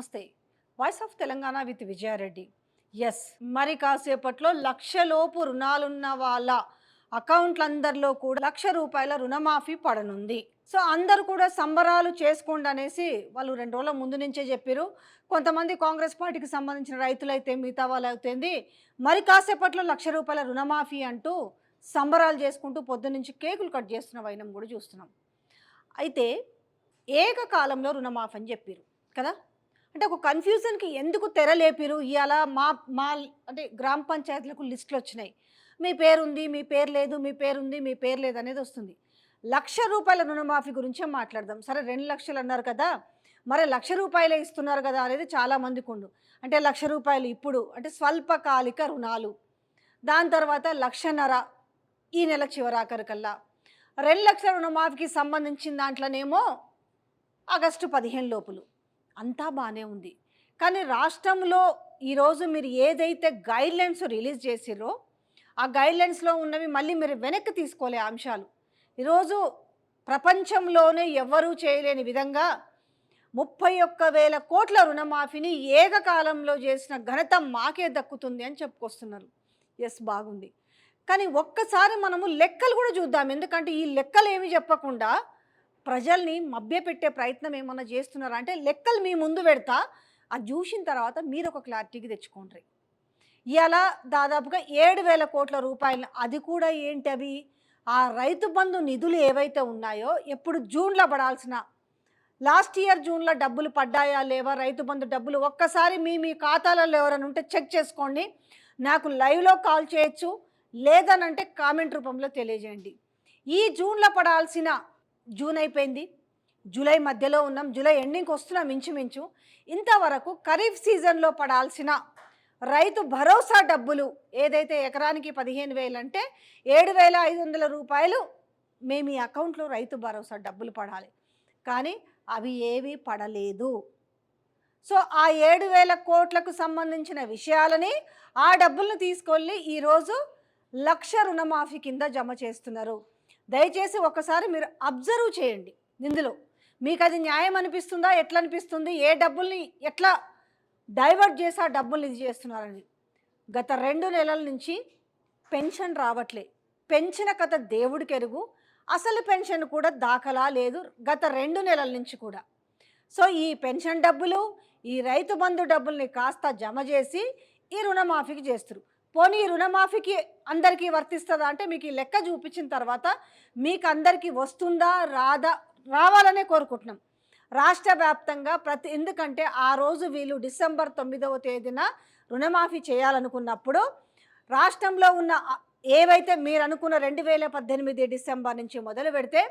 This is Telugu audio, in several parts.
నమస్తే. Voice of Telangana with Vijayareddy. Yes మరి కాసేపట్లో లక్షలోపు రుణాలున్న వాళ్ళ అకౌంట్లందరిలో కూడా లక్ష రూపాయల రుణమాఫీ పడనుంది. సో అందరు కూడా సంబరాలు చేసుకోండి అనేసి వాళ్ళు రెండు రోజుల ముందు నుంచే చెప్పారు కొంతమంది కాంగ్రెస్ పార్టీకి సంబంధించిన రైతులైతే మిగతా వాళ్ళు అవుతుంది మరి కాసేపట్లో లక్ష రూపాయల రుణమాఫీ అంటూ సంబరాలు చేసుకుంటూ పొద్దునుంచి కేకులు కట్ చేస్తున్న వైనం కూడా చూస్తున్నాం. అయితే ఏకకాలంలో రుణమాఫీ అని చెప్పారు కదా? అంటే ఒక కన్ఫ్యూజన్కి ఎందుకు తెరలేపిరు ఇవాళ మా మా అంటే గ్రామ పంచాయతీలకు లిస్టులు వచ్చినాయి. మీ పేరు ఉంది మీ పేరు లేదు మీ పేరు ఉంది మీ పేరు లేదు అనేది వస్తుంది. లక్ష రూపాయల రుణమాఫీ గురించే మాట్లాడదాం. సరే రెండు లక్షలు అన్నారు కదా మరి లక్ష రూపాయలే ఇస్తున్నారు కదా అనేది చాలామందికి ఉండు. అంటే లక్ష రూపాయలు ఇప్పుడు అంటే స్వల్పకాలిక రుణాలు. దాని తర్వాత లక్షన్నర ఈ నెల చివరాఖరికల్లా రెండు లక్షల రుణమాఫీకి సంబంధించిన దాంట్లోనేమో ఆగస్టు పదిహేను లోపులు. అంతా బాగానే ఉంది. కానీ రాష్ట్రంలో ఈరోజు మీరు ఏదైతే గైడ్లైన్స్ రిలీజ్ చేసిరో ఆ గైడ్లైన్స్లో ఉన్నవి మళ్ళీ మీరు వెనక్కి తీసుకోలే అంశాలు. ఈరోజు ప్రపంచంలోనే ఎవ్వరూ చేయలేని విధంగా ముప్పై ఒక్క వేల కోట్ల రుణమాఫీని ఏకకాలంలో చేసిన ఘనత మాకే దక్కుతుంది అని చెప్పుకొస్తున్నారు. ఎస్ బాగుంది. కానీ ఒక్కసారి మనము లెక్కలు కూడా చూద్దాం. ఎందుకంటే ఈ లెక్కలు ఏమి చెప్పకుండా ప్రజల్ని మభ్యపెట్టే ప్రయత్నం ఏమన్నా చేస్తున్నారా? అంటే లెక్కలు మీ ముందు పెడతా అది చూసిన తర్వాత మీరు ఒక క్లారిటీకి తెచ్చుకోండి ఇలా దాదాపుగా ఏడు వేల కోట్ల రూపాయలు అది కూడా ఏంటి అవి? ఆ రైతు బంధు నిధులు ఏవైతే ఉన్నాయో ఎప్పుడు జూన్లో పడాల్సిన లాస్ట్ ఇయర్ జూన్లో డబ్బులు పడ్డాయా లేవా రైతు బంధు డబ్బులు ఒక్కసారి మీ మీ ఖాతాలలో ఎవరైనా ఉంటే చెక్ చేసుకోండి. నాకు లైవ్లో కాల్ చేయొచ్చు లేదనంటే కామెంట్ రూపంలో తెలియజేయండి. ఈ జూన్లో పడాల్సిన జూన్ అయిపోయింది. జూలై మధ్యలో ఉన్నాం. జూలై ఎండింగ్కి వస్తున్నాం ఇంచుమించు. ఇంతవరకు ఖరీఫ్ సీజన్లో పడాల్సిన రైతు భరోసా డబ్బులు ఏదైతే ఎకరానికి పదిహేను వేలు అంటే ఏడు వేల ఐదు వందల రూపాయలు మేము ఈ అకౌంట్లో రైతు భరోసా డబ్బులు పడాలి. కానీ అవి ఏవి పడలేదు. సో ఆ ఏడు వేల కోట్లకు సంబంధించిన విషయాలని ఆ డబ్బులను తీసుకెళ్ళి ఈరోజు లక్ష రుణమాఫీ కింద జమ చేస్తున్నారు. దయచేసి ఒకసారి మీరు అబ్జర్వ్ చేయండి ఇందులో. మీకు అది న్యాయం అనిపిస్తుందా? ఎట్లా అనిపిస్తుంది? ఏ డబ్బుల్ని ఎట్లా డైవర్ట్ చేసి ఆ డబ్బుల్ని ఇది చేస్తున్నారని. గత రెండు నెలల నుంచి పెన్షన్ రావట్లే. పెంచిన కథ దేవుడికి ఎరుగు. అసలు పెన్షన్ కూడా దాఖలా లేదు గత రెండు నెలల నుంచి కూడా. సో ఈ పెన్షన్ డబ్బులు ఈ రైతు బంధు డబ్బుల్ని కాస్త జమ చేసి ఈ రుణమాఫీకి చేస్తారు పోనీ రుణమాఫీకి అందరికీ వర్తిస్తుందా? అంటే మీకు ఈ లెక్క చూపించిన తర్వాత మీకు అందరికీ వస్తుందా? రాదా? రావాలనే కోరుకుంటున్నాం. రాష్ట్ర వ్యాప్తంగా ప్రతి ఎందుకంటే ఆ రోజు వీళ్ళు డిసెంబర్ తొమ్మిదవ తేదీన రుణమాఫీ చేయాలనుకున్నప్పుడు రాష్ట్రంలో ఉన్న ఏవైతే మీరు అనుకున్న రెండు వేల పద్దెనిమిది డిసెంబర్ నుంచి మొదలు పెడితే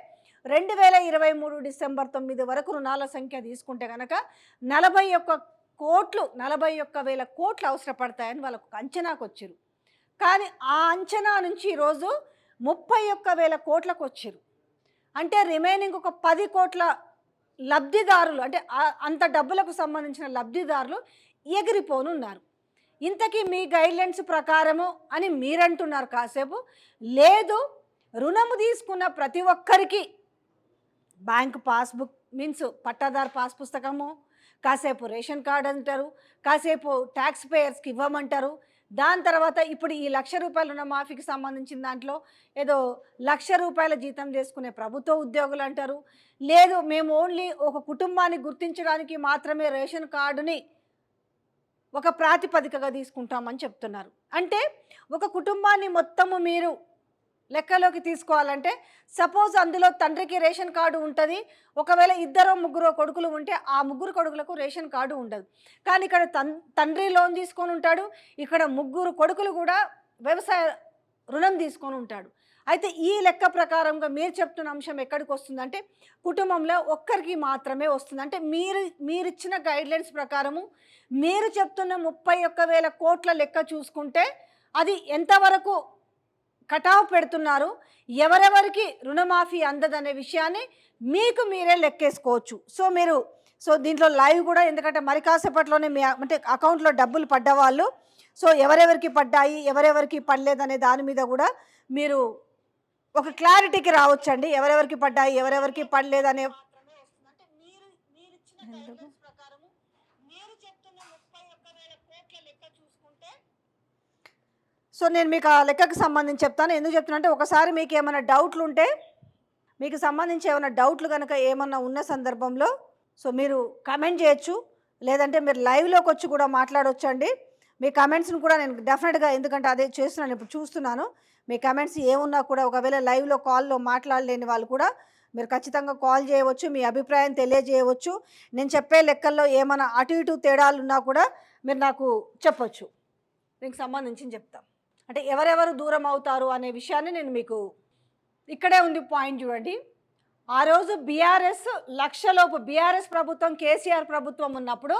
రెండు వేల ఇరవై మూడు డిసెంబర్ తొమ్మిది వరకు రుణాల సంఖ్య తీసుకుంటే కనుక నలభై ఒక్క కోట్లు నలభై ఒక్క వేల కోట్లు అవసరపడతాయని వాళ్ళకు ఒక అంచనాకు వచ్చారు కానీ ఆ అంచనా నుంచి ఈరోజు ముప్పై ఒక్క వేల కోట్లకు వచ్చారు అంటే రిమైనింగ్ ఒక పది కోట్ల లబ్ధిదారులు అంటే అంత డబ్బులకు సంబంధించిన లబ్ధిదారులు ఎగిరిపోనున్నారు. ఇంతకీ మీ గైడ్లైన్స్ ప్రకారము అని మీరంటున్నారు కాసేపు. లేదు రుణము తీసుకున్న ప్రతి ఒక్కరికి బ్యాంక్ పాస్బుక్ మీన్స్ పట్టాదారు పాస్ పుస్తకము కాసేపు రేషన్ కార్డ్ అంటారు కాసేపు ట్యాక్స్ పేయర్స్కి ఇవ్వమంటారు. దాని తర్వాత ఇప్పుడు ఈ లక్ష రూపాయలు ఉన్న మాఫీకి సంబంధించిన దాంట్లో ఏదో లక్ష రూపాయల జీతం చేసుకునే ప్రభుత్వ ఉద్యోగులు అంటారు. లేదు మేము ఓన్లీ ఒక కుటుంబాన్ని గుర్తించడానికి మాత్రమే రేషన్ కార్డుని ఒక ప్రాతిపదికగా తీసుకుంటామని చెప్తున్నారు. అంటే ఒక కుటుంబాన్ని మొత్తము మీరు లెక్కలోకి తీసుకోవాలంటే సపోజ్ అందులో తండ్రికి రేషన్ కార్డు ఉంటుంది ఒకవేళ ఇద్దరు ముగ్గురు కొడుకులు ఉంటే ఆ ముగ్గురు కొడుకులకు రేషన్ కార్డు ఉండదు. కానీ ఇక్కడ తన్ తండ్రి లోన్ తీసుకొని ఉంటాడు ఇక్కడ ముగ్గురు కొడుకులు కూడా వ్యవసాయ రుణం తీసుకొని ఉంటాడు. అయితే ఈ లెక్క ప్రకారంగా మీరు చెప్తున్న అంశం ఎక్కడికి వస్తుందంటే కుటుంబంలో ఒక్కరికి మాత్రమే వస్తుంది అంటే మీరు మీరిచ్చిన గైడ్లైన్స్ ప్రకారము మీరు చెప్తున్న ముప్పై ఒక్క వేల కోట్ల లెక్క చూసుకుంటే అది ఎంతవరకు కటాఫ్ పెడుతున్నారు. ఎవరెవరికి రుణమాఫీ అందదనే విషయాన్ని మీకు మీరే లెక్కేసుకోవచ్చు. సో మీరు సో దీంట్లో లైవ్ కూడా ఎందుకంటే మరి కాసేపట్లోనే మీ అంటే అకౌంట్లో డబ్బులు పడ్డవాళ్ళు. సో ఎవరెవరికి పడ్డాయి ఎవరెవరికి పడలేదనే దాని మీద కూడా మీరు ఒక క్లారిటీకి రావచ్చండి. ఎవరెవరికి పడ్డాయి ఎవరెవరికి పడలేదనే సో నేను మీకు ఆ లెక్కకు సంబంధించి చెప్తాను. ఎందుకు చెప్తున్నా అంటే ఒకసారి మీకు ఏమైనా డౌట్లు ఉంటే మీకు సంబంధించి ఏమైనా డౌట్లు కనుక ఏమన్నా ఉన్న సందర్భంలో సో మీరు కమెంట్ చేయొచ్చు. లేదంటే మీరు లైవ్లోకి వచ్చి కూడా మాట్లాడవచ్చు అండి మీ కమెంట్స్ని కూడా నేను డెఫినెట్గా ఎందుకంటే అదే చేస్తున్నాను ఇప్పుడు చూస్తున్నాను. మీ కమెంట్స్ ఏమున్నా కూడా ఒకవేళ లైవ్లో కాల్లో మాట్లాడలేని వాళ్ళు కూడా మీరు ఖచ్చితంగా కాల్ చేయవచ్చు మీ అభిప్రాయం తెలియజేయవచ్చు. నేను చెప్పే లెక్కల్లో ఏమైనా అటు ఇటు తేడాలు ఉన్నా కూడా మీరు నాకు చెప్పొచ్చు. దీనికి సంబంధించి చెప్తాం. అంటే ఎవరెవరు దూరం అవుతారు అనే విషయాన్ని నేను మీకు ఇక్కడే ఉంది పాయింట్ చూడండి. ఆ రోజు బీఆర్ఎస్ లక్షలోపు బీఆర్ఎస్ ప్రభుత్వం కేసీఆర్ ప్రభుత్వం ఉన్నప్పుడు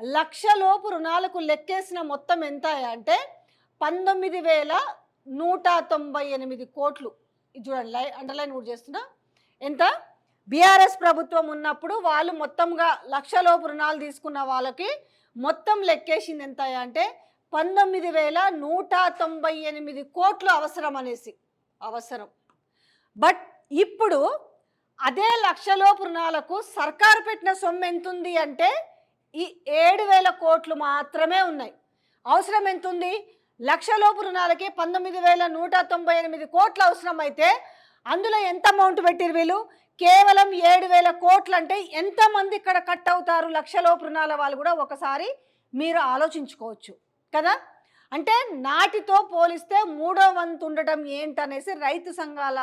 లక్షలోపు రుణాలకు లెక్కేసిన మొత్తం ఎంత అంటే పంతొమ్మిది వేల నూట తొంభై ఎనిమిది కోట్లు. ఇది చూడండి లై అండర్లైన్ కూడా చేస్తున్నా. ఎంత? బీఆర్ఎస్ ప్రభుత్వం ఉన్నప్పుడు వాళ్ళు మొత్తంగా లక్షలోపు రుణాలు తీసుకున్న వాళ్ళకి మొత్తం లెక్కేసింది ఎంత అంటే పంతొమ్మిది వేల నూట తొంభై ఎనిమిది కోట్లు అవసరం అనేసి అవసరం. బట్ ఇప్పుడు అదే లక్షలోపు రుణాలకు సర్కారు పెట్టిన సొమ్ము ఎంతుంది అంటే ఈ ఏడు వేల కోట్లు మాత్రమే ఉన్నాయి. అవసరం ఎంతుంది? లక్షలోపు రుణాలకి పంతొమ్మిది వేల నూట తొంభై ఎనిమిది కోట్లు అవసరం అయితే అందులో ఎంత అమౌంట్ పెట్టిరు వీళ్ళు? కేవలం ఏడు వేల కోట్లు అంటే ఎంతమంది ఇక్కడ కట్ అవుతారు లక్షలోపు రుణాల వాళ్ళు కూడా ఒకసారి మీరు ఆలోచించుకోవచ్చు. కదా? అంటే నాటితో పోలిస్తే మూడో వంతు ఉండటం ఏంటనేసి రైతు సంఘాల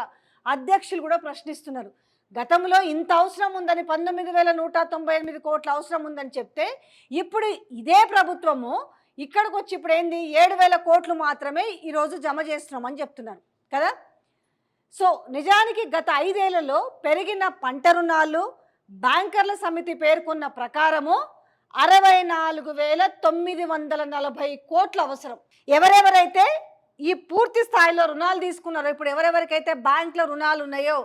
అధ్యక్షులు కూడా ప్రశ్నిస్తున్నారు. గతంలో ఇంత అవసరం ఉందని పంతొమ్మిది వేల నూట తొంభై ఎనిమిది కోట్ల అవసరం ఉందని చెప్తే ఇప్పుడు ఇదే ప్రభుత్వము ఇక్కడికి వచ్చి ఇప్పుడు ఏంది? ఏడు వేల కోట్లు మాత్రమే ఈరోజు జమ చేస్తున్నామని చెప్తున్నారు కదా? సో నిజానికి గత ఐదేళ్ళలో పెరిగిన పంట రుణాలు బ్యాంకర్ల సమితి పేర్కొన్న ప్రకారము అరవై నాలుగు వేల తొమ్మిది వందల నలభై కోట్లు అవసరం. ఎవరెవరైతే ఈ పూర్తి స్థాయిలో రుణాలు తీసుకున్నారో ఇప్పుడు ఎవరెవరికైతే బ్యాంకులో రుణాలు ఉన్నాయో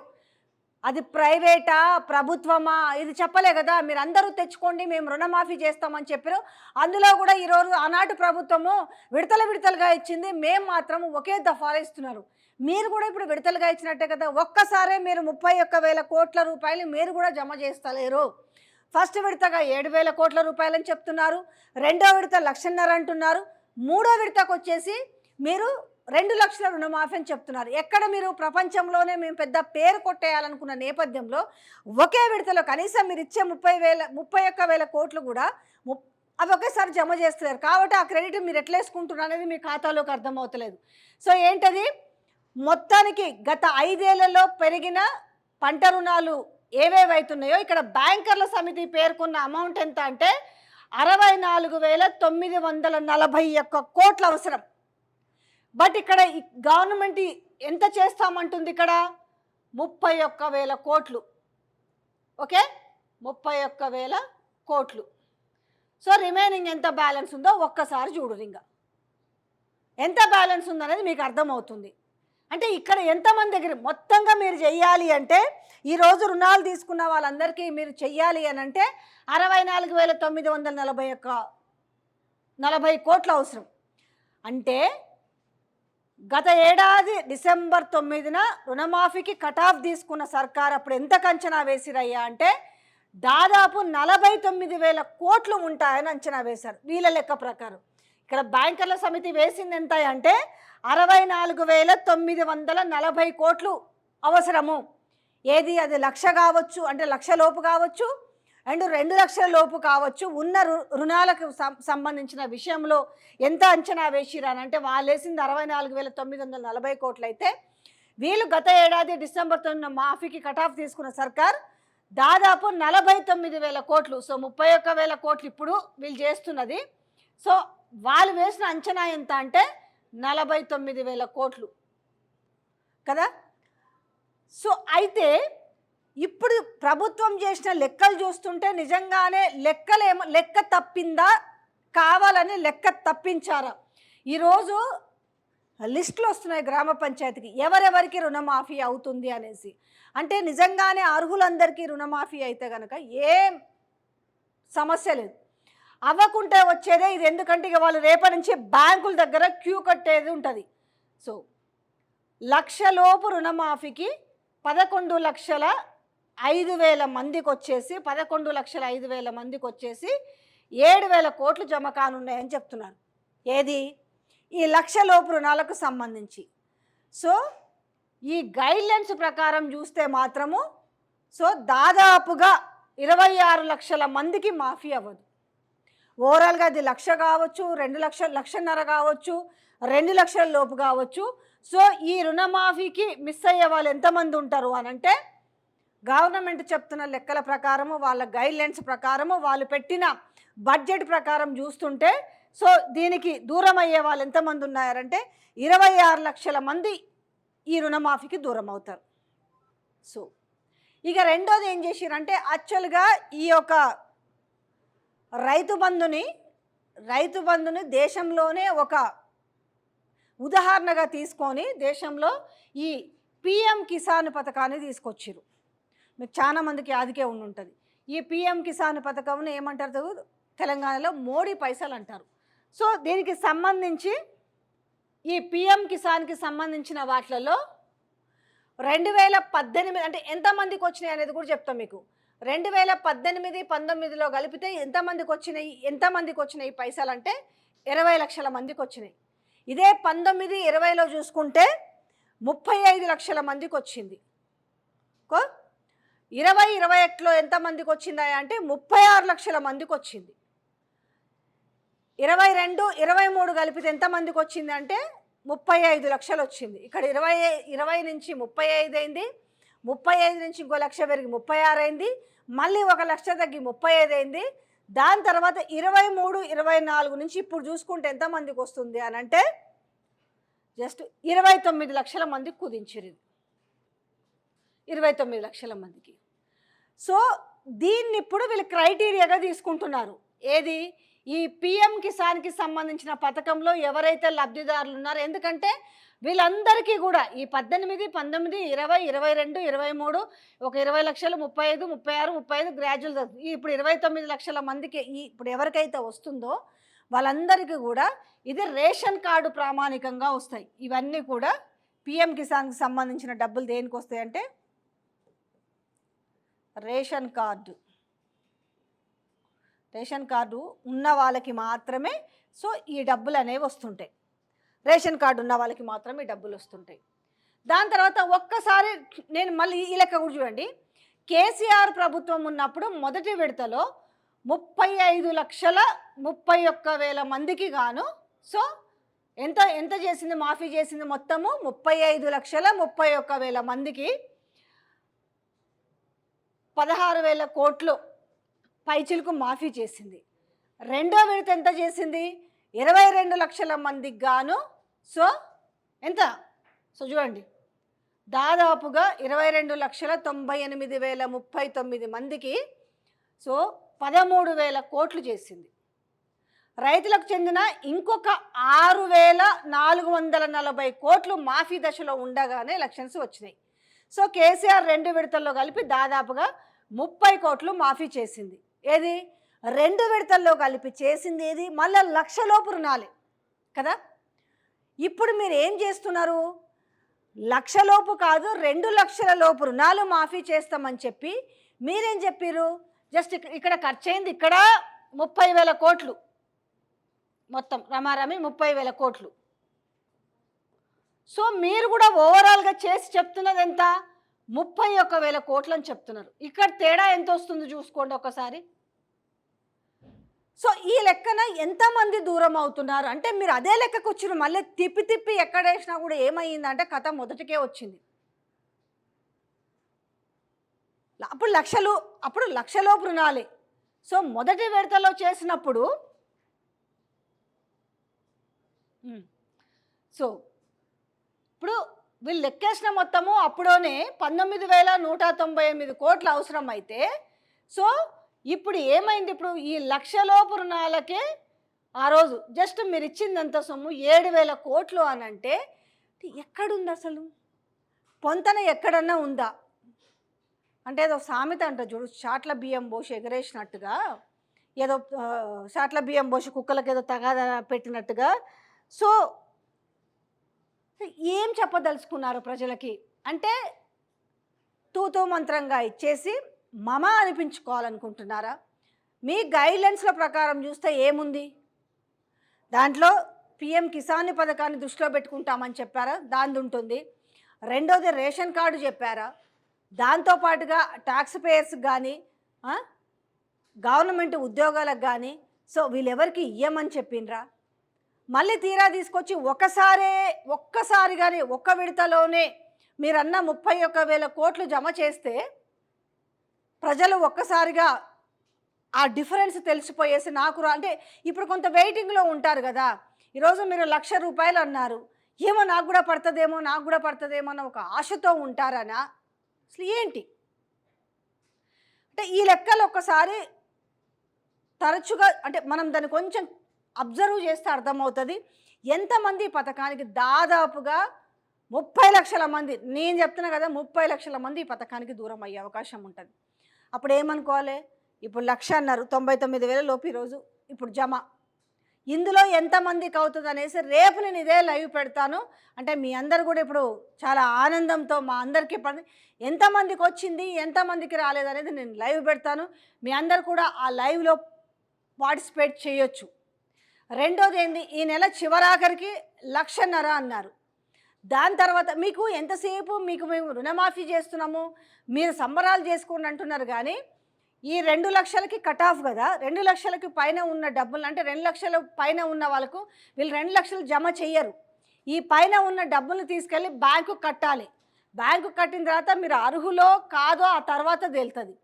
అది ప్రైవేటా ప్రభుత్వమా ఇది చెప్పలే కదా మీరు అందరూ తెచ్చుకోండి మేము రుణమాఫీ చేస్తామని చెప్పారు. అందులో కూడా ఈరోజు ఆనాటి ప్రభుత్వము విడతల విడతలుగా ఇచ్చింది మేము మాత్రం ఒకే దఫాలో ఇస్తున్నారు. మీరు కూడా ఇప్పుడు విడతలుగా ఇచ్చినట్టే కదా ఒక్కసారే మీరు ముప్పై ఒక్క వేల కోట్ల రూపాయలు మీరు కూడా జమ చేస్తలేరు. ఫస్ట్ విడతగా ఏడు వేల కోట్ల రూపాయలని చెప్తున్నారు. రెండో విడత లక్షన్నర అంటున్నారు. మూడో విడతకు వచ్చేసి మీరు రెండు లక్షల రుణమాఫీ అని చెప్తున్నారు. ఎక్కడ మీరు ప్రపంచంలోనే మేము పెద్ద పేరు కొట్టేయాలనుకున్న నేపథ్యంలో ఒకే విడతలో కనీసం మీరు ఇచ్చే ముప్పై వేల ముప్పై ఒక్క వేల కోట్లు కూడా ముప్ అవి ఒకేసారి జమ చేస్తున్నారు కాబట్టి ఆ క్రెడిట్ మీరు ఎట్లా వేసుకుంటున్నారు అనేది మీ ఖాతాలోకి అర్థమవుతలేదు. సో ఏంటది? మొత్తానికి గత ఐదేళ్ళలో పెరిగిన పంట రుణాలు ఏవేవైతున్నాయో ఇక్కడ బ్యాంకర్ల సమితి పేర్కొన్న అమౌంట్ ఎంత అంటే అరవై నాలుగు వేల తొమ్మిది వందల నలభై ఒక్క కోట్ల అవసరం. బట్ ఇక్కడ గవర్నమెంట్ ఎంత చేస్తామంటుంది ఇక్కడ? ముప్పై ఒక్క వేల కోట్లు. ఓకే? ముప్పై ఒక్క వేల కోట్లు. సో రిమైనింగ్ ఎంత బ్యాలెన్స్ ఉందో ఒక్కసారి చూడు ఇంకా ఎంత బ్యాలెన్స్ ఉందనేది మీకు అర్థమవుతుంది. అంటే ఇక్కడ ఎంతమంది దగ్గర మొత్తంగా మీరు చెయ్యాలి అంటే ఈరోజు రుణాలు తీసుకున్న వాళ్ళందరికీ మీరు చెయ్యాలి అని అంటే అరవై నాలుగు వేల తొమ్మిది వందల నలభై ఒక్క నలభై కోట్ల అవసరం. అంటే గత ఏడాది డిసెంబర్ తొమ్మిదిన రుణమాఫీకి కటాఫ్ తీసుకున్న సర్కార్ అప్పుడు ఎంత అంచనా వేసిరయ్యా అంటే దాదాపు నలభై తొమ్మిది వేల కోట్లు ఉంటాయని అంచనా వేశారు వీళ్ళ లెక్క ప్రకారం. ఇక్కడ బ్యాంకర్ల సమితి వేసింది ఎంత అంటే అరవై నాలుగు వేల తొమ్మిది వందల నలభై కోట్లు అవసరము. ఏది? అది లక్ష కావచ్చు అంటే లక్ష లోపు కావచ్చు అండ్ రెండు లక్షల లోపు కావచ్చు. ఉన్న రు- రుణాలకు సం- సంబంధించిన విషయంలో ఎంత అంచనా వేసిరని అంటే వాళ్ళు వేసింది అరవై నాలుగు వేల తొమ్మిది వందల నలభై కోట్లు అయితే వీళ్ళు గత ఏడాది డిసెంబర్ తొమ్మిది మాఫీకి కటాఫ్ తీసుకున్న సర్కార్ దాదాపు నలభై తొమ్మిది వేల కోట్లు సో ముప్పై ఒక్క వేల కోట్లు ఇప్పుడు వీళ్ళు చేస్తున్నది. సో వాళ్ళు వేసిన అంచనా ఎంత అంటే నలభై తొమ్మిది వేల కోట్లు. కదా? సో అయితే ఇప్పుడు ప్రభుత్వం చేసిన లెక్కలు చూస్తుంటే నిజంగానే లెక్కలేమో లెక్క తప్పిందా? కావాలని లెక్క తప్పించారా? ఈరోజు లిస్టులు వస్తున్నాయి గ్రామ పంచాయతీకి. ఎవరెవరికి రుణమాఫీ అవుతుంది అనేసి. అంటే నిజంగానే అర్హులందరికీ రుణమాఫీ అయితే కనుక ఏం సమస్య లేదు. అవ్వకుంటే వచ్చేదే ఇది ఎందుకంటే ఇక వాళ్ళు రేపటి నుంచి బ్యాంకుల దగ్గర క్యూ కట్టేది ఉంటుంది. సో లక్షలోపు రుణమాఫీకి పదకొండు లక్షల ఐదు వేల మందికి వచ్చేసి పదకొండు లక్షల ఐదు వేల మందికి వచ్చేసి ఏడు వేల కోట్లు జమ కానున్నాయని చెప్తున్నారు. ఏది? ఈ లక్షలోపు రుణాలకు సంబంధించి. సో ఈ గైడ్లైన్స్ ప్రకారం చూస్తే మాత్రము సో దాదాపుగా ఇరవై ఆరు లక్షల మందికి మాఫీ అవ్వదు. ఓవరాల్గా అది లక్ష కావచ్చు రెండు లక్షలు లక్షన్నర కావచ్చు రెండు లక్షల లోపు కావచ్చు. సో ఈ రుణమాఫీకి మిస్ అయ్యే వాళ్ళు ఎంతమంది ఉంటారు అని అంటే గవర్నమెంట్ చెప్తున్న లెక్కల ప్రకారము వాళ్ళ గైడ్లైన్స్ ప్రకారము వాళ్ళు పెట్టిన బడ్జెట్ ప్రకారం చూస్తుంటే సో దీనికి దూరం అయ్యే వాళ్ళు ఎంతమంది ఉన్నారంటే ఇరవై ఆరు లక్షల మంది ఈ రుణమాఫీకి దూరం అవుతారు. సో ఇక రెండోది ఏం చేసిరంటే యాక్చువల్గా ఈ యొక్క రైతు బంధుని రైతు బంధుని దేశంలోనే ఒక ఉదాహరణగా తీసుకొని దేశంలో ఈ పిఎం కిసాన్ పథకాన్ని తీసుకొచ్చారు మీకు చాలా మందికి ఆదికే ఉండి ఉంటుంది ఈ పిఎం కిసాన్ పథకంను ఏమంటారు తెలంగాణలో మోడీ పైసలు అంటారు. సో దీనికి సంబంధించి ఈ పిఎం కిసాన్కి సంబంధించిన వాటిలలో రెండు వేల పద్దెనిమిది అంటే ఎంతమందికి వచ్చినాయి అనేది కూడా చెప్తాం మీకు. రెండు వేల పద్దెనిమిది పంతొమ్మిదిలో కలిపితే ఎంతమందికి వచ్చినాయి? ఎంతమందికి వచ్చినాయి పైసలు అంటే ఇరవై లక్షల మందికి వచ్చినాయి. ఇదే పంతొమ్మిది ఇరవైలో చూసుకుంటే ముప్పై ఐదు లక్షల మందికి వచ్చింది. కో? ఇరవై ఇరవై ఒకటిలో ఎంతమందికి వచ్చిందా అంటే ముప్పై ఆరు లక్షల మందికి వచ్చింది. ఇరవై రెండు ఇరవై మూడు కలిపితే ఎంతమందికి వచ్చింది అంటే ముప్పై ఐదు లక్షలు వచ్చింది. ఇక్కడ ఇరవై ఇరవై నుంచి ముప్పై ఐదు అయింది. ముప్పై ఐదు నుంచి ఇంకో లక్ష పెరిగి ముప్పై ఆరు అయింది. మళ్ళీ ఒక లక్ష తగ్గి ముప్పై ఐదు అయింది. దాని తర్వాత ఇరవై మూడు ఇరవై నాలుగు నుంచి ఇప్పుడు చూసుకుంటే ఎంతమందికి వస్తుంది అని అంటే జస్ట్ ఇరవై తొమ్మిది లక్షల మందికి కుదించారు ఇరవై తొమ్మిది లక్షల మందికి. సో దీన్ని ఇప్పుడు వీళ్ళు క్రైటీరియాగా తీసుకుంటున్నారు. ఏది? ఈ పిఎం కిసాన్కి సంబంధించిన పథకంలో ఎవరైతే లబ్ధిదారులు ఉన్నారో ఎందుకంటే వీళ్ళందరికీ కూడా ఈ పద్దెనిమిది పంతొమ్మిది ఇరవై ఇరవై రెండు ఇరవై మూడు ఒక ఇరవై లక్షలు ముప్పై ఐదు ముప్పై ఆరు ముప్పై ఐదు గ్రాడ్యువల్ ఇప్పుడు ఇరవై తొమ్మిది లక్షల మందికి ఈ ఇప్పుడు ఎవరికైతే వస్తుందో వాళ్ళందరికీ కూడా ఇది రేషన్ కార్డు ప్రామాణికంగా వస్తాయి. ఇవన్నీ కూడా పిఎం కిసాన్కి సంబంధించిన డబ్బులు దేనికి వస్తాయంటే రేషన్ కార్డు. రేషన్ కార్డు ఉన్న వాళ్ళకి మాత్రమే సో ఈ డబ్బులు అనేవి వస్తుంటాయి. రేషన్ కార్డు ఉన్న వాళ్ళకి మాత్రమే ఈ డబ్బులు వస్తుంటాయి. దాని తర్వాత ఒక్కసారి నేను మళ్ళీ ఈ లెక్క కూడా చూడండి. కేసీఆర్ ప్రభుత్వం ఉన్నప్పుడు మొదటి విడతలో ముప్పై ఐదు లక్షల ముప్పై ఒక్క వేల మందికి గాను సో ఎంత ఎంత చేసింది మాఫీ చేసింది మొత్తము ముప్పై ఐదు లక్షల ముప్పై ఒక్క వేల మందికి పదహారు వేల కోట్లు పైచిలకు మాఫీ చేసింది. రెండో విడత ఎంత చేసింది? ఇరవై రెండు లక్షల మందికి గాను. సో ఎంత? సో చూడండి. దాదాపుగా ఇరవై రెండు లక్షల తొంభై ఎనిమిది వేల ముప్పై తొమ్మిది మందికి సో పదమూడు వేల కోట్లు చేసింది. రైతులకు చెందిన ఇంకొక ఆరు వేల నాలుగు వందల నలభై కోట్లు మాఫీ దశలో ఉండగానే ఎలక్షన్స్ వచ్చినాయి. సో కేసీఆర్ రెండు విడతల్లో కలిపి దాదాపుగా ముప్పై కోట్లు మాఫీ చేసింది. ఏది? రెండు విడతల్లో కలిపి చేసింది ఏది? మళ్ళీ లక్షలోపు రుణాలే. కదా? ఇప్పుడు మీరు ఏం చేస్తున్నారు? లక్షలోపు కాదు రెండు లక్షల లోపు రుణాలు మాఫీ చేస్తామని చెప్పి మీరేం చెప్పారు జస్ట్ ఇక్కడ ఖర్చు అయింది ఇక్కడ ముప్పై వేల కోట్లు. మొత్తం రమారమి ముప్పై వేల కోట్లు. సో మీరు కూడా ఓవరాల్గా చేసి చెప్తున్నది ఎంత? ముప్పై ఒక్క వేల కోట్లు అని చెప్తున్నారు. ఇక్కడ తేడా ఎంత వస్తుంది చూసుకోండి ఒకసారి. సో ఈ లెక్కన ఎంతమంది దూరం అవుతున్నారు? అంటే మీరు అదే లెక్కకు వచ్చిన మళ్ళీ తిప్పి తిప్పి ఎక్కడ వేసినా కూడా ఏమైందంటే కథ మొదటికే వచ్చింది. అప్పుడు లక్షలు అప్పుడు లక్షలోపు రుణాలే. సో మొదటి విడతలో చేసినప్పుడు సో ఇప్పుడు వీళ్ళు లెక్కేసిన మొత్తము అప్పుడోనే పంతొమ్మిది వేల నూట తొంభై ఎనిమిది కోట్లు అవసరం అయితే సో ఇప్పుడు ఏమైంది? ఇప్పుడు ఈ లక్షలోపు రుణాలకే ఆ రోజు జస్ట్ మీరు ఇచ్చింది సొమ్ము ఏడు వేల కోట్లు అని అంటే ఎక్కడుంది అసలు? పొంతన ఎక్కడన్నా ఉందా? అంటే ఏదో సామెత అంట చూడు చాట్ల బియ్యం పోసి ఎగరేసినట్టుగా ఏదో షాట్ల చాట్ల బియ్యం పోసి కుక్కలకు ఏదో తగాద పెట్టినట్టుగా. సో ఏం చెప్పదలుచుకున్నారు ప్రజలకి? అంటే తూతూ మంత్రంగా ఇచ్చేసి మమ అనిపించుకోవాలనుకుంటున్నారా? మీ గైడ్లైన్స్ల ప్రకారం చూస్తే ఏముంది? దాంట్లో పిఎం కిసాన్ పథకాన్ని దృష్టిలో పెట్టుకుంటామని చెప్పారా? దాని ఉంటుంది రెండోది రేషన్ కార్డు చెప్పారా? దాంతోపాటుగా ట్యాక్స్ పేయర్స్కి కానీ గవర్నమెంట్ ఉద్యోగాలకు కానీ సో వీళ్ళెవరికి ఇయ్యమని చెప్పిండ్రా? మళ్ళీ తీరా తీసుకొచ్చి ఒకసారే ఒక్కసారిగానే ఒక్క విడతలోనే మీరన్న ముప్పై ఒక్క వేల కోట్లు జమ చేస్తే ప్రజలు ఒక్కసారిగా ఆ డిఫరెన్స్ తెలిసిపోయేసి నాకు రా అంటే ఇప్పుడు కొంత వెయిటింగ్లో ఉంటారు కదా ఈరోజు మీరు లక్ష రూపాయలు అన్నారు ఏమో నాకు కూడా పడుతుందేమో నాకు కూడా పడుతుందేమో అన్న ఒక ఆశతో ఉంటారనా? అసలు ఏంటి? అంటే ఈ లెక్కలు ఒక్కసారి తరచుగా అంటే మనం దాన్ని కొంచెం అబ్జర్వ్ చేస్తే అర్థమవుతుంది. ఎంతమంది ఈ పథకానికి దాదాపుగా ముప్పై లక్షల మంది నేను చెప్తున్నా కదా ముప్పై లక్షల మంది ఈ పథకానికి దూరం అయ్యే అవకాశం ఉంటుంది. అప్పుడు ఏమనుకోవాలి ఇప్పుడు లక్ష అన్నారు తొంభై తొమ్మిది వేల లోపు ఈరోజు ఇప్పుడు జమ. ఇందులో ఎంతమందికి అవుతుంది అనేసి రేపు నేను ఇదే లైవ్ పెడతాను. అంటే మీ అందరు కూడా ఇప్పుడు చాలా ఆనందంతో మా అందరికీ పడి ఎంతమందికి వచ్చింది ఎంతమందికి రాలేదు అనేది నేను లైవ్ పెడతాను. మీ అందరు కూడా ఆ లైవ్లో పార్టిసిపేట్ చేయొచ్చు. రెండోది ఏంది? ఈ నెల చివరాఖరికి లక్షన్నర అన్నారు. దాని తర్వాత మీకు ఎంతసేపు మీకు మేము రుణమాఫీ చేస్తున్నాము మీరు సంబరాలు చేసుకోండి అంటున్నారు కానీ ఈ రెండు లక్షలకి కట్ ఆఫ్ కదా. రెండు లక్షలకి పైన ఉన్న డబ్బులు అంటే రెండు లక్షల పైన ఉన్న వాళ్ళకు వీళ్ళు రెండు లక్షలు జమ చెయ్యరు. ఈ పైన ఉన్న డబ్బులు తీసుకెళ్ళి బ్యాంకు కట్టాలి. బ్యాంకు కట్టిన తర్వాత మీరు అర్హులో కాదో ఆ తర్వాత తేలుతుంది.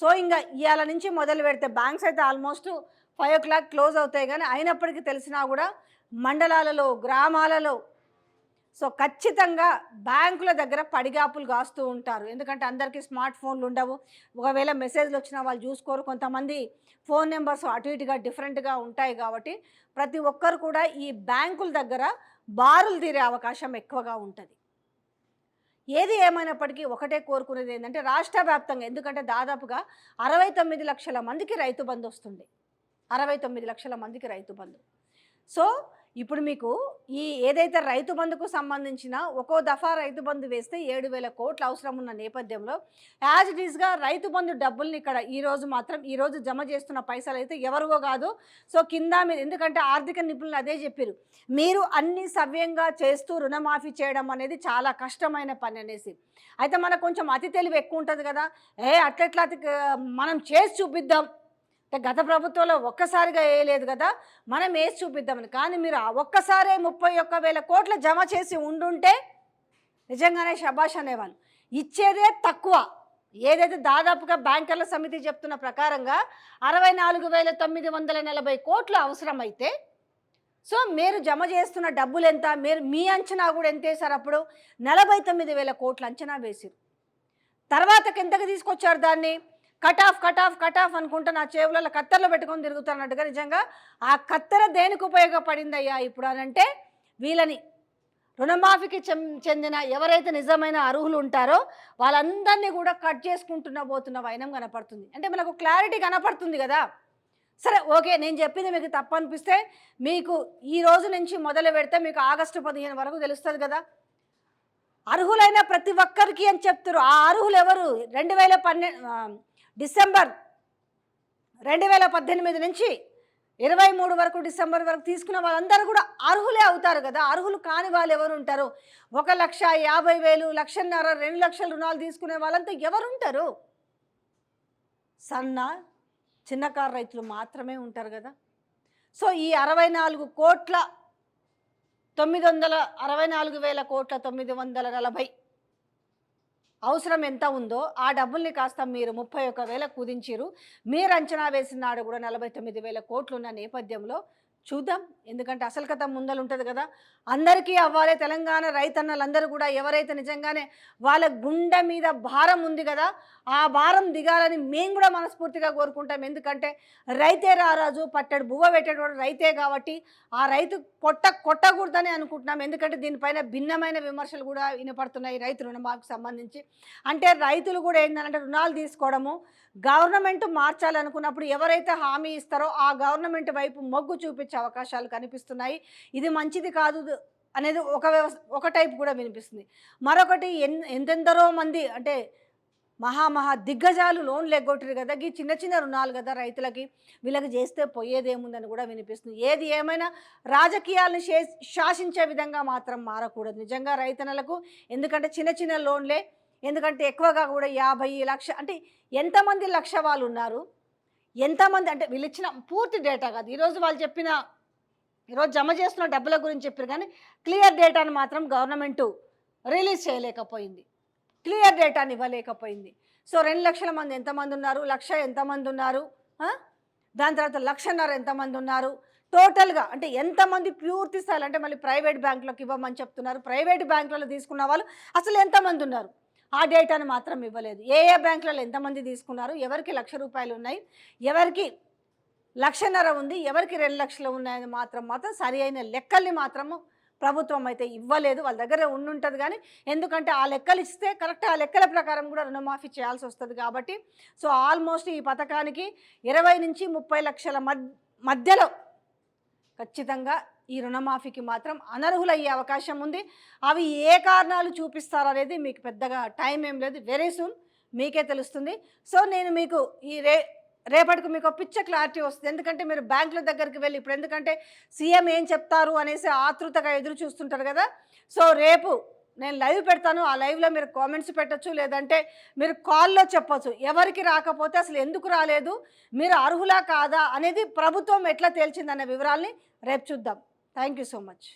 సో ఇంకా ఇవాళ నుంచి మొదలు పెడితే బ్యాంక్స్ అయితే almost five o'clock close అవుతాయి కానీ అయినప్పటికీ తెలిసినా కూడా మండలాలలో గ్రామాలలో సో ఖచ్చితంగా బ్యాంకుల దగ్గర పడిగాపులు కాస్తూ ఉంటారు. ఎందుకంటే అందరికీ స్మార్ట్ ఫోన్లు ఉండవు. ఒకవేళ మెసేజ్లు వచ్చినా వాళ్ళు చూసుకోరు. కొంతమంది ఫోన్ నెంబర్స్ అటు ఇటుగా డిఫరెంట్గా ఉంటాయి కాబట్టి ప్రతి ఒక్కరు కూడా ఈ బ్యాంకుల దగ్గర బారులు తీరే అవకాశం ఎక్కువగా ఉంటుంది. ఏది ఏమైనప్పటికీ ఒకటే కోరుకునేది ఏంటంటే రాష్ట్ర వ్యాప్తంగా ఎందుకంటే దాదాపుగా అరవై తొమ్మిది లక్షల మందికి రైతు బంధు వస్తుంది. అరవై తొమ్మిది లక్షల మందికి రైతు బంధు. సో ఇప్పుడు మీకు ఈ ఏదైతే రైతు బంధుకు సంబంధించిన ఒక్కో దఫా రైతు బంధు వేస్తే ఏడు వేల కోట్లు అవసరం ఉన్న నేపథ్యంలో యాజ్ ఇట్ ఈస్గా రైతు బంధు డబ్బుల్ని ఇక్కడ ఈ రోజు మాత్రం ఈ రోజు జమ చేస్తున్న పైసలు అయితే ఎవరివో కాదు. సో కింద మీద ఎందుకంటే ఆర్థిక నిపుణులు అదే చెప్పారు మీరు అన్ని సవ్యంగా చేస్తూ రుణమాఫీ చేయడం అనేది చాలా కష్టమైన పని అనేసి. అయితే మనకు కొంచెం అతి తెలివి ఎక్కువ ఉంటుంది కదా. ఏ అట్లెట్లా మనం చేసి చూపిద్దాం. గత ప్రభుత్వంలో ఒక్కసారిగా వేయలేదు కదా మనం వేసి చూపిద్దామని. కానీ మీరు ఒక్కసారే ముప్పై ఒక్క వేల కోట్లు జమ చేసి ఉండుంటే నిజంగానే షబాష్ అనేవాళ్ళు. ఇచ్చేదే తక్కువ. ఏదైతే దాదాపుగా బ్యాంకర్ల సమితి చెప్తున్న ప్రకారంగా అరవై నాలుగు వేల తొమ్మిది వందల నలభై కోట్లు అవసరమైతే సో మీరు జమ చేస్తున్న డబ్బులు ఎంత? మీరు మీ అంచనా కూడా ఎంత వేశారు అప్పుడు? నలభై తొమ్మిది వేల కోట్లు అంచనా వేసారు తర్వాత కిందకి తీసుకొచ్చారు దాన్ని. Cut off cut off cut off అనుకుంటా నా చేవులలో కత్తెరలు పెట్టుకొని తిరుగుతున్నట్టుగా నిజంగా ఆ కత్తెర దేనికి ఉపయోగపడిందయ్యా ఇప్పుడు అని అంటే వీళ్ళని రుణమాఫీకి చెందిన ఎవరైతే నిజమైన అర్హులు ఉంటారో వాళ్ళందరినీ కూడా కట్ చేసుకుంటున్న పోతున్న వైనం కనపడుతుంది. అంటే మనకు క్లారిటీ కనపడుతుంది కదా. సరే ఓకే నేను చెప్పింది మీకు తప్పు అనిపిస్తే మీకు ఈ రోజు నుంచి మొదలు పెడితే మీకు ఆగస్టు పదిహేను వరకు తెలుస్తుంది కదా. అర్హులైన ప్రతి ఒక్కరికి అని చెప్తారు ఆ అర్హులు ఎవరు? రెండు వేల పన్నెండు డిసెంబర్ రెండు వేల పద్దెనిమిది నుంచి ఇరవై మూడు వరకు డిసెంబర్ వరకు తీసుకున్న వాళ్ళందరూ కూడా అర్హులే అవుతారు కదా. అర్హులు కాని వాళ్ళు ఎవరు ఉంటారు? ఒక లక్ష యాభై వేలు లక్షన్నర రెండు లక్షల రుణాలు తీసుకునే వాళ్ళంతా ఎవరు ఉంటారు? సన్న చిన్నకారు రైతులు మాత్రమే ఉంటారు కదా. సో ఈ అరవై నాలుగు కోట్ల తొమ్మిది వందల అరవై నాలుగు వేల కోట్ల తొమ్మిది వందల నలభై అవసరం ఎంత ఉందో ఆ డబ్బుల్ని కాస్త మీరు ముప్పై ఒక్క వేల కుదించారు మీరు అంచనా వేసిన నాడు కూడా నలభై తొమ్మిది వేల కోట్లు ఉన్న నేపథ్యంలో చూద్దాం. ఎందుకంటే అసలు కథ ముందలు ఉంటుంది కదా. అందరికీ అవ్వాలి. తెలంగాణ రైతన్నలందరూ కూడా ఎవరైతే నిజంగానే వాళ్ళ గుండె మీద భారం ఉంది కదా ఆ భారం దిగాలని మేము కూడా మనస్ఫూర్తిగా కోరుకుంటాం. ఎందుకంటే రైతే రారాజు పట్టడు బువ్వ పెట్టేటోడు రైతే కాబట్టి ఆ రైతు పొట్ట కొట్టకూడదని అనుకుంటున్నాం. ఎందుకంటే దీనిపైన భిన్నమైన విమర్శలు కూడా వినపడుతున్నాయి రైతు రుణమాకు సంబంధించి. అంటే రైతులు కూడా ఏంటంటే రుణాలు తీసుకోవడము గవర్నమెంట్ మార్చాలనుకున్నప్పుడు ఎవరైతే హామీ ఇస్తారో ఆ గవర్నమెంట్ వైపు మొగ్గు చూపించే అవకాశాలు కనిపిస్తున్నాయి. ఇది మంచిది కాదు అనేది ఒక వ్యవస్థ ఒక టైప్ కూడా వినిపిస్తుంది. మరొకటి ఎన్ ఎంతెందరో మంది అంటే మహా మహా దిగ్గజాలు లోన్లు ఎగ్గొట్టరు కదా ఈ చిన్న చిన్న రుణాలు కదా రైతులకి వీళ్ళకి చేస్తే పోయేదేముందని కూడా వినిపిస్తుంది. ఏది ఏమైనా రాజకీయాలను శే శాసించే విధంగా మాత్రం మారకూడదు. నిజంగా రైతన్నలకు ఎందుకంటే చిన్న చిన్న లోన్లే ఎందుకంటే ఎక్కువగా కూడా యాభై లక్ష అంటే ఎంతమంది లక్ష వాళ్ళు ఉన్నారు ఎంతమంది అంటే వీళ్ళు ఇచ్చిన పూర్తి డేటా కాదు. ఈరోజు వాళ్ళు చెప్పిన ఈరోజు జమ చేస్తున్న డబ్బుల గురించి చెప్పారు కానీ క్లియర్ డేటాను మాత్రం గవర్నమెంట్ రిలీజ్ చేయలేకపోయింది. క్లియర్ డేటాని ఇవ్వలేకపోయింది. సో రెండు లక్షల మంది ఎంతమంది ఉన్నారు? లక్ష ఎంతమంది ఉన్నారు? దాని తర్వాత లక్షన్నర ఎంతమంది ఉన్నారు? టోటల్గా అంటే ఎంతమంది పూర్తి స్థాయిలో అంటే మళ్ళీ ప్రైవేట్ బ్యాంకులకు ఇవ్వమని చెప్తున్నారు. ప్రైవేట్ బ్యాంకులలో తీసుకున్న వాళ్ళు అసలు ఎంతమంది ఉన్నారు? ఆ డేటాను మాత్రం ఇవ్వలేదు. ఏ ఏ బ్యాంకులలో ఎంతమంది తీసుకున్నారు? ఎవరికి లక్ష రూపాయలు ఉన్నాయి? ఎవరికి లక్షన్నర ఉంది. ఎవరికి రెండు లక్షలు ఉన్నాయని మాత్రం మాత్రం సరి అయిన లెక్కల్ని మాత్రము ప్రభుత్వం అయితే ఇవ్వలేదు. వాళ్ళ దగ్గర ఉండుంటుంది కానీ ఎందుకంటే ఆ లెక్కలు ఇస్తే కరెక్ట్ ఆ లెక్కల ప్రకారం కూడా రుణమాఫీ చేయాల్సి వస్తుంది కాబట్టి సో ఆల్మోస్ట్ ఈ పథకానికి ఇరవై నుంచి ముప్పై లక్షల మధ్యలో ఖచ్చితంగా ఈ రుణమాఫీకి మాత్రం అనర్హులయ్యే అవకాశం ఉంది. అవి ఏ కారణాలు చూపిస్తారనేది మీకు పెద్దగా టైం ఏం లేదు. వెరీ సూన్ మీకే తెలుస్తుంది. సో నేను మీకు ఈ రే రేపటికి మీకు పిచ్చ క్లారిటీ వస్తుంది. ఎందుకంటే మీరు బ్యాంకుల దగ్గరికి వెళ్ళి ఇప్పుడు ఎందుకంటే సీఎం ఏం చెప్తారు అనేసి ఆతృతగా ఎదురు చూస్తుంటారు కదా. సో రేపు నేను లైవ్ పెడతాను. ఆ లైవ్లో మీరు కామెంట్స్ పెట్టొచ్చు. లేదంటే మీరు కాల్లో చెప్పచ్చు. ఎవరికి రాకపోతే అసలు ఎందుకు రాలేదు? మీరు అర్హులా కాదా? అనేది ప్రభుత్వం ఎట్లా తేల్చిందనే వివరాల్ని రేపు చూద్దాం. Thank you so much